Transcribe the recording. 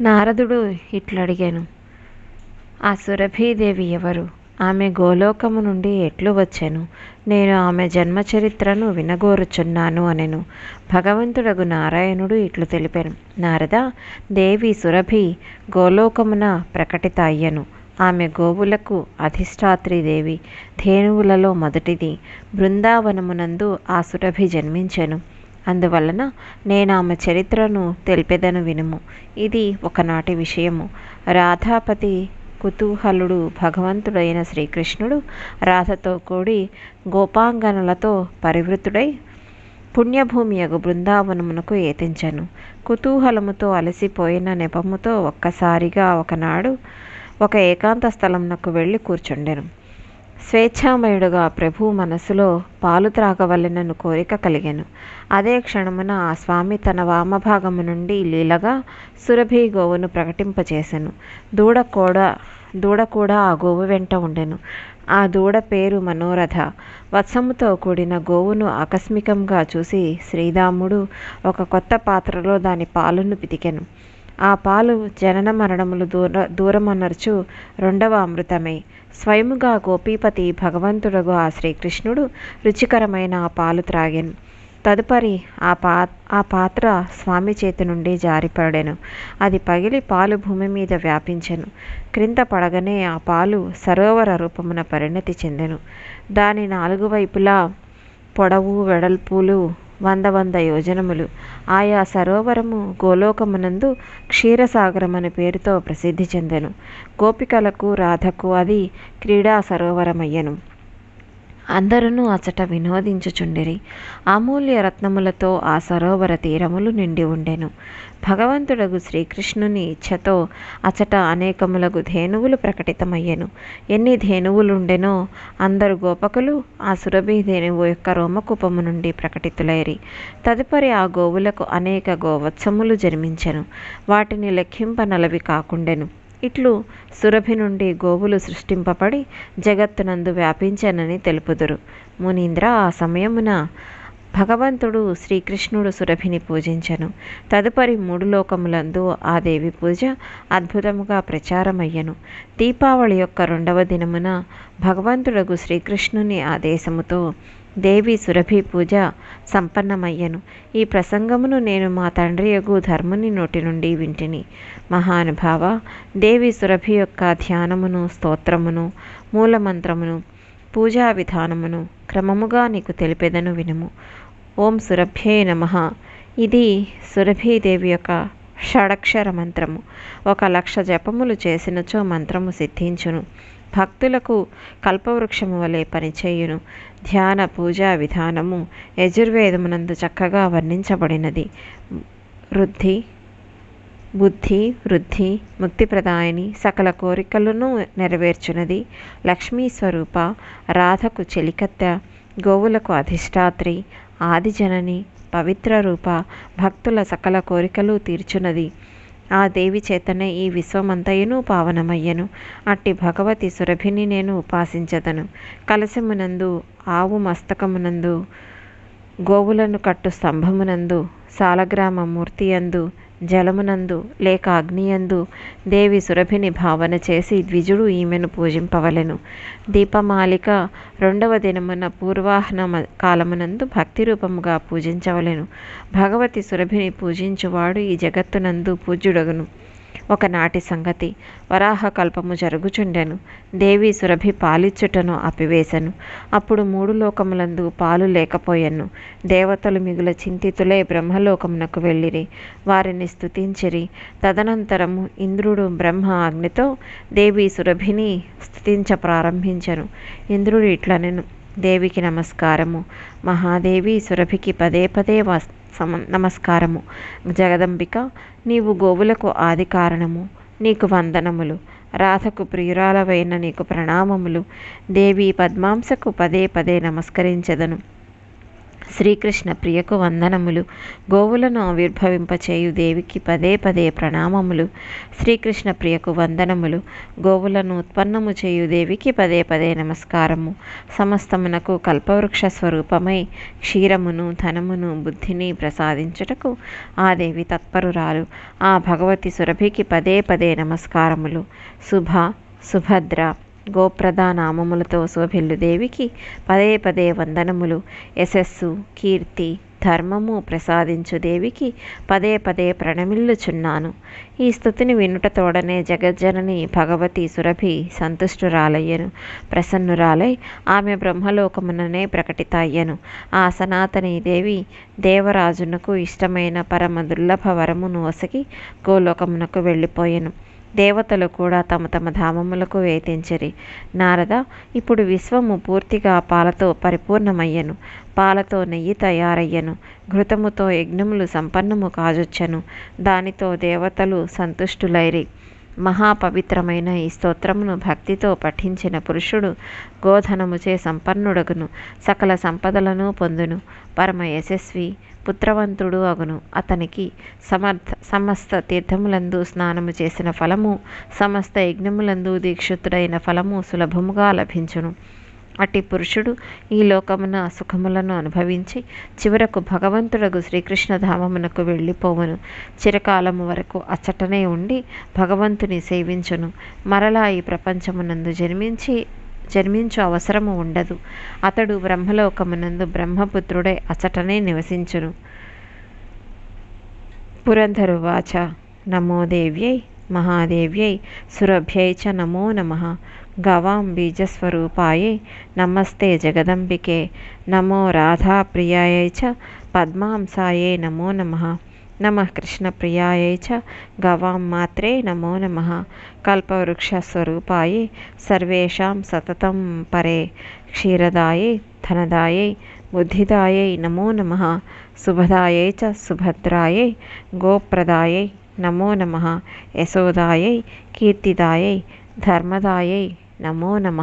నారదుడు ఇట్లడిగాను ఆ సురభీదేవి ఎవరు? ఆమె గోలోకము నుండి ఎట్లు వచ్చాను? నేను ఆమె జన్మ చరిత్రను వినగోరుచున్నాను అనెను. భగవంతుడగు నారాయణుడు ఇట్లు తెలిపాను నారద దేవి సురభి గోలోకమున ప్రకటిత అయ్యను. ఆమె గోవులకు అధిష్టాత్రి దేవి ధేనువులలో మొదటిది బృందావనమునందు ఆ సురభి జన్మించెను. అందువలన నేను ఆమె చరిత్రను తెలిపెదను వినుము. ఇది ఒకనాటి విషయము. రాధాపతి కుతూహలుడు భగవంతుడైన శ్రీకృష్ణుడు రాధతో కూడి గోపాంగనలతో పరివృతుడై పుణ్యభూమియగు బృందావనమునకు ఏతించను. కుతూహలముతో అలసిపోయిన నెపముతో ఒక్కసారిగా ఒకనాడు ఒక ఏకాంత స్థలమునకు వెళ్ళి కూర్చుండెను. స్వేచ్ఛామయుడుగా ప్రభు మనసులో పాలు త్రాగవలెనను కోరిక కలిగాను. అదే క్షణమున ఆ స్వామి తన వామభాగము నుండి లీలగా సురభి గోవును ప్రకటింపచేసెను దూడ కూడా దూడ కూడా ఆ గోవు వెంట ఉండెను. ఆ దూడ పేరు మనోరథ. వత్సముతో కూడిన గోవును ఆకస్మికంగా చూసి శ్రీరాముడు ఒక కొత్త పాత్రలో దాని పాలును పితికెను. ఆ పాలు జనన మరణములు దూర దూరమనర్చు రెండవ అమృతమే. స్వయముగా గోపీపతి భగవంతుడగు ఆ శ్రీకృష్ణుడు రుచికరమైన ఆ పాలు త్రాగాను. తదుపరి ఆ పా ఆ పాత్ర స్వామి చేతి నుండి జారిపడెను. అది పగిలి పాలు భూమి మీద వ్యాపించెను. క్రింద పడగనే ఆ పాలు సరోవర రూపమున పరిణతి చెందెను. దాని నాలుగు వైపులా పొడవు వెడల్పులు వంద వంద యోజనములు. ఆయా సరోవరము గోలోకమునందు క్షీరసాగరమని పేరుతో ప్రసిద్ధి చెందెను. గోపికలకు రాధకు అది క్రీడా సరోవరమయ్యను. అందరూ అచట వినోదించుచుండిరి. అమూల్య రత్నములతో ఆ సరోవర తీరములు నిండి ఉండెను. భగవంతుడగు శ్రీకృష్ణుని ఇచ్ఛతో అచట అనేకములగు ధేనువులు ప్రకటితమయ్యెను. ఎన్ని ధేనువులుండెనో అందరు గోపకులు ఆ సురభి ధేనువు యొక్క రోమకూపము నుండి ప్రకటితులైరి. తదుపరి ఆ గోవులకు అనేక గోవత్సములు జన్మించెను. వాటిని లెక్కింపనలవి కాకుండెను. ఇట్లు సురభి నుండి గోవులు సృష్టింపబడి జగత్తునందు వ్యాపించనని తెలుపుదురు. మునీంద్ర ఆ సమయమున భగవంతుడు శ్రీకృష్ణుడు సురభిని పూజించను. తదుపరి మూడు లోకములందు ఆ దేవి పూజ అద్భుతముగా ప్రచారమయ్యను. దీపావళి యొక్క రెండవ దినమున భగవంతుడగు శ్రీకృష్ణుని ఆదేశముతో దేవి సురభి పూజ సంపన్నమయ్యను. ఈ ప్రసంగమును నేను మా తండ్రి యగు ధర్ముని నోటి నుండి వింటిని. మహానుభావ దేవి సురభి యొక్క ధ్యానమును స్తోత్రమును మూలమంత్రమును పూజా విధానమును క్రమముగా నీకు తెలిపెదను వినుము. ఓం సురభ్యే నమ. ఇది సురభీదేవి యొక్క షడక్షర మంత్రము. ఒక లక్ష జపములు చేసినచో మంత్రము సిద్ధించును. భక్తులకు కల్పవృక్షము వలె పనిచేయును. ధ్యాన పూజా విధానము యజుర్వేదమునందు చక్కగా వర్ణించబడినది. వృద్ధి బుద్ధి వృద్ధి ముక్తిప్రదాయని సకల కోరికలను నెరవేర్చునది. లక్ష్మీ స్వరూప రాధకు చెలికత్తె గోవులకు అధిష్టాత్రి ఆదిజనని పవిత్ర రూప భక్తుల సకల కోరికలు తీర్చునది. ఆ దేవి చేతనే ఈ విశ్వమంతయును పావనమయ్యను. అట్టి భగవతి సురభిని నేను ఉపాసించదను. కలశమునందు ఆవు మస్తకమునందు గోవులను కట్టు స్తంభమునందు సాలగ్రామ మూర్తియందు జలమునందు లేక అగ్నియందు దేవి సురభిని భావన చేసి ద్విజుడు ఈమెను పూజింపవలెను. దీపమాలిక రెండవ దినమున పూర్వాహ్న కాలమునందు భక్తి రూపముగా పూజించవలెను. భగవతి సురభిని పూజించువాడు ఈ జగత్తునందు పూజ్యుడగును. ఒకనాటి సంగతి. వరాహ కల్పము జరుగుచుండెను. దేవి సురభి పాలిచ్చుటను ఆపివేశను అప్పుడు మూడు లోకములందు పాలు లేకపోయెను. దేవతలు మిగుల చింతితులే బ్రహ్మలోకమునకు వెళ్ళిరి. వారిని స్తుతించిరి. తదనంతరము ఇంద్రుడు బ్రహ్మ అగ్నితో దేవి సురభిని స్థుతించ ప్రారంభించను. ఇంద్రుడు ఇట్లనెను. దేవికి నమస్కారము. మహాదేవి సురభికి పదే పదే వస్ సమ నమస్కారము. జగదంబిక నీవు గోవులకు ఆది కారణము నీకు వందనములు. రాధకు ప్రియురాలవైన నీకు ప్రణామములు. దేవి పద్మాంసకు పదే పదే నమస్కరించదను. శ్రీకృష్ణ ప్రియకు వందనములు. గోవులను ఆవిర్భవింపచేయు దేవికి పదే పదే ప్రణామములు. శ్రీకృష్ణ ప్రియకు వందనములు. గోవులను ఉత్పన్నము చేయు దేవికి పదే పదే నమస్కారము. సమస్తమునకు కల్పవృక్ష స్వరూపమై క్షీరమును ధనమును బుద్ధిని ప్రసాదించుటకు ఆ దేవి తత్పరురాలు. ఆ భగవతి సురభికి పదే పదే నమస్కారములు. శుభ సుభద్ర. గోప్రదా నామములతో శోభిల్లు దేవికి పదే పదే వందనములు. యశస్సు కీర్తి ధర్మము ప్రసాదించు దేవికి పదే పదే ప్రణమిల్లుచున్నాను. ఈ స్థుతిని వినుటతోడనే జగజ్జనని భగవతి సురభి సంతుష్టురాలయ్యను. ప్రసన్నురాలై ఆమె బ్రహ్మలోకముననే ప్రకటితాయ్యను. ఆ సనాతని దేవి దేవరాజునకు ఇష్టమైన పరమ దుర్లభ వరమును వసకి గోలోకమునకు వెళ్ళిపోయెను. దేవతలు కూడా తమ తమ ధామములకు వేతించిరి నారద ఇప్పుడు విశ్వము పూర్తిగా పాలతో పరిపూర్ణమయ్యను. పాలతో నెయ్యి తయారయ్యను. ఘృతముతో యజ్ఞములు సంపన్నము కాజొచ్చను. దానితో దేవతలు సంతుష్టులైరి. మహాపవిత్రమైన ఈ స్తోత్రమును భక్తితో పఠించిన పురుషుడు గోధనముచే సంపన్నుడగును. సకల సంపదలను పొందును. పరమ యశస్వి పుత్రవంతుడు అగును. అతనికి సమర్థ సమస్త తీర్థములందు స్నానము చేసిన ఫలము సమస్త యజ్ఞములందు దీక్షితుడైన ఫలము సులభముగా లభించును. అట్టి పురుషుడు ఈ లోకమున సుఖములను అనుభవించి చివరకు భగవంతుడగు శ్రీకృష్ణధామమునకు వెళ్ళిపోవును. చిరకాలము వరకు అచ్చటనే ఉండి భగవంతుని సేవించును. మరలా ఈ ప్రపంచమునందు జన్మించి జన్మించు అవసరము ఉండదు. అతడు బ్రహ్మలోకమునందు బ్రహ్మపుత్రుడే అచటనే నివసించును. పురంధరువాచ. నమోదేవ్యై మహాదేవ్యై సురభ్యై చ నమో నమ. గవాం బీజస్వరూపాయై నమస్తే జగదంబికే. నమో రాధాప్రియాయై చ పద్మాంసాయే నమో నమ. నమ కృష్ణప్రియాయై చ గవాం మాత్రే నమో నమ కల్పవృక్షస్వరూపాయై సర్వేషాం సతతం పరే క్షీరదాయై ధనదాయై బుద్ధిదాయై నమో నమ శుభదాయై చ సుభద్రాయై గోప్రదాయై నమో నమ యశోదాయై కీర్తిదాయై ధర్మదాయై నమో నమ